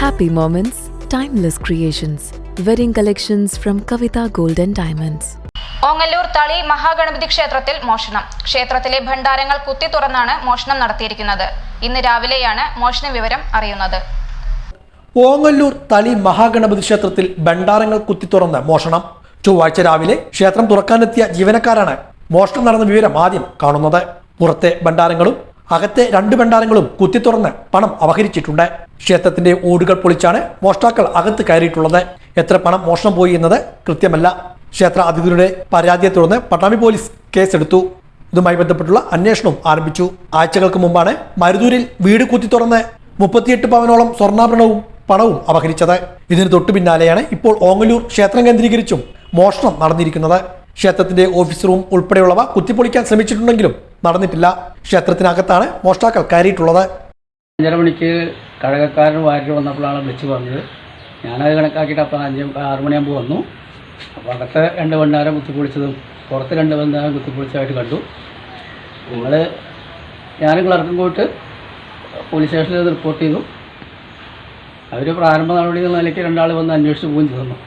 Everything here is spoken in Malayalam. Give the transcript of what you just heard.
Happy moments, timeless creations. Wedding collections from Kavita Gold and Diamonds. Ongallur Thali Mahaganapathi ക്ഷേത്രത്തിൽ മോഷണം. ക്ഷേത്രത്തിലെ ഭണ്ഡാരങ്ങൾ കുത്തി തുറന്നാണ് മോഷണം നടത്തിയിരിക്കുന്നത്. ഇന്ന് രാവിലെയാണ് മോഷണ വിവരം അറിയുന്നത്. ഓങ്ങല്ലൂർ തളി മഹാഗണപതി ക്ഷേത്രത്തിൽ ഭണ്ഡാരങ്ങൾ കുത്തിത്തുറന്ന് മോഷണം. ചൊവ്വാഴ്ച രാവിലെ ക്ഷേത്രം തുറക്കാനെത്തിയ ജീവനക്കാരാണ് മോഷണം നടന്ന വിവരം ആദ്യം കാണുന്നത്. പുറത്തെ ഭണ്ഡാരങ്ങളും അകത്തെ രണ്ട് ഭണ്ഡാരങ്ങളും കുത്തിത്തുറന്ന് പണം അപഹരിച്ചിട്ടുണ്ട്. ക്ഷേത്രത്തിന്റെ ഓടുകൾ പൊളിച്ചാണ് മോഷ്ടാക്കൾ അകത്ത് കയറിയിട്ടുള്ളത്. എത്ര പണം മോഷണം പോയി എന്നത് കൃത്യമല്ല. ക്ഷേത്ര അധികൃതരുടെ പരാതിയെ തുടർന്ന് പട്ടാമ്പി പോലീസ് കേസെടുത്തു. ഇതുമായി ബന്ധപ്പെട്ടുള്ള അന്വേഷണവും ആരംഭിച്ചു. ആഴ്ചകൾക്ക് മുമ്പാണ് മരുതൂരിൽ വീട് കുത്തി തുറന്ന് മുപ്പത്തിയെട്ട് പവനോളം സ്വർണാഭരണവും പണവും അപഹരിച്ചത്. ഇതിന് തൊട്ടു പിന്നാലെയാണ് ഇപ്പോൾ ഓങ്ങല്ലൂർ ക്ഷേത്രം കേന്ദ്രീകരിച്ചും മോഷണം നടന്നിരിക്കുന്നത്. ക്ഷേത്രത്തിന്റെ ഓഫീസ് റൂം ഉൾപ്പെടെയുള്ളവ കുത്തിപ്പൊളിക്കാൻ ശ്രമിച്ചിട്ടുണ്ടെങ്കിലും നടന്നിട്ടില്ല. ക്ഷേത്രത്തിനകത്താണ് മോഷ്ടാക്കൾ കയറിയിട്ടുള്ളത്. അഞ്ചര മണിക്ക് കഴകക്കാരൻ വാരിട്ട് വന്നപ്പോഴാണ് വിളിച്ച് പറഞ്ഞത്. ഞാനത് കണക്കാക്കിയിട്ട് അപ്പോൾ അഞ്ച് ആറ് മണിയാകുമ്പോൾ വന്നു. അപ്പോൾ അകത്തെ രണ്ട് ഭണ്ഡാരം കുത്തിപ്പൊളിച്ചതും പുറത്ത് രണ്ട് ഭണ്ഡാരം കുത്തിപ്പൊളിച്ചതായിട്ട് കണ്ടു. ഞങ്ങൾ ഞാനും ക്ലർക്കും പോയിട്ട് പോലീസ് സ്റ്റേഷനിൽ റിപ്പോർട്ട് ചെയ്തു. അവർ പ്രാരംഭ നടപടി എന്നുള്ള നിലയ്ക്ക് രണ്ടാൾ വന്ന് അന്വേഷിച്ച് പോവുകയും ചെയ്തു.